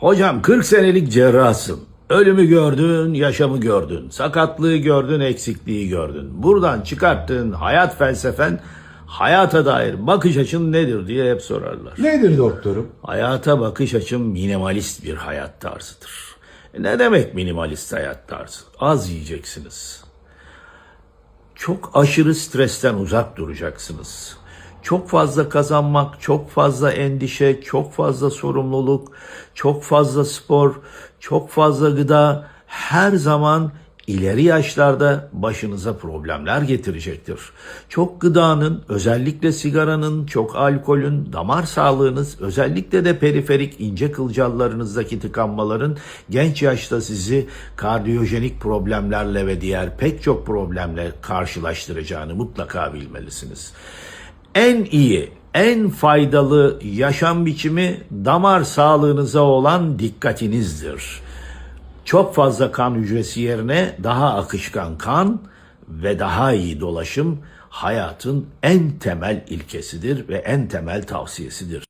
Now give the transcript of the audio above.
Hocam 40 senelik cerrahsın. Ölümü gördün, yaşamı gördün. Sakatlığı gördün, eksikliği gördün. Buradan çıkarttığın hayat felsefen, hayata dair bakış açın nedir diye hep sorarlar. Nedir doktorum? Hayata bakış açım minimalist bir hayat tarzıdır. E Ne demek minimalist hayat tarzı? Az yiyeceksiniz. Çok aşırı stresten uzak duracaksınız. Çok fazla kazanmak, çok fazla endişe, çok fazla sorumluluk, çok fazla spor, çok fazla gıda her zaman ileri yaşlarda başınıza problemler getirecektir. Çok gıdanın, özellikle sigaranın, çok alkolün, damar sağlığınız, özellikle de periferik ince kılcallarınızdaki tıkanmaların genç yaşta sizi kardiyojenik problemlerle ve diğer pek çok problemle karşılaştıracağını mutlaka bilmelisiniz. En iyi, en faydalı yaşam biçimi damar sağlığınıza olan dikkatinizdir. Çok fazla kan hücresi yerine daha akışkan kan ve daha iyi dolaşım hayatın en temel ilkesidir ve en temel tavsiyesidir.